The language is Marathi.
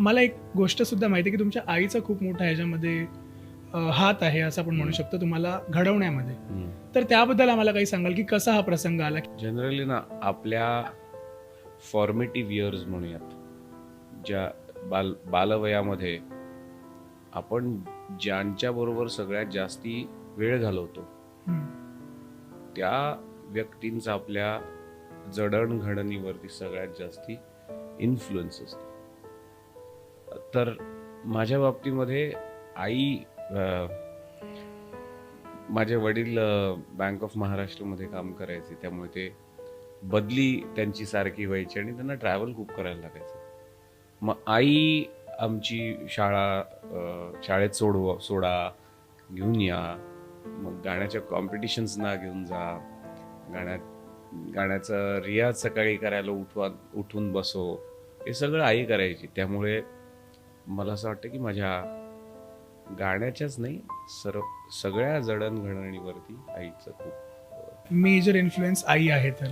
मला एक गोष्ट सुद्धा माहिती आहे की तुमच्या आईचा खूप मोठा ह्याच्यामध्ये अं, हात आहे असं आपण म्हणू शकतो तुम्हाला घडवण्यामध्ये. तर त्याबद्दल आम्हाला काही सांगाल की कसा हा प्रसंग आला? जनरली ना आपल्या फॉर्मेटिव्ह इयर्स म्हणूयात ज्या बाल बालवयामध्ये आपण ज्यांच्या बरोबर सगळ्यात जास्ती वेळ घालवतो हम्म. त्या व्यक्तींचा आपल्या जडणघडणीवरती सगळ्यात जास्ती इन्फ्लुएन्स असतो. तर माझ्या बाबतीमध्ये आई माझे वडील बँक ऑफ महाराष्ट्रमध्ये काम करायचे. त्यामुळे ते बदली त्यांची सारखी व्हायची आणि त्यांना ट्रॅव्हल खूप करायला लागायचं. मग आई आमची शाळा शाळेत सोडव सोडा घेऊन या. मग गाण्याच्या कॉम्पिटिशन्सना घेऊन जा. गाण्यात गाण्याचं रियाज सकाळी करायला उठवा उठून बसो. हे सगळं आई करायची. त्यामुळे मला असं वाटतं की माझ्या गाण्याच्याच नाही सर्व सगळ्या जडणघडणीवरती आईचं खूप मेजर इन्फ्लुएन्स आई आहे तर.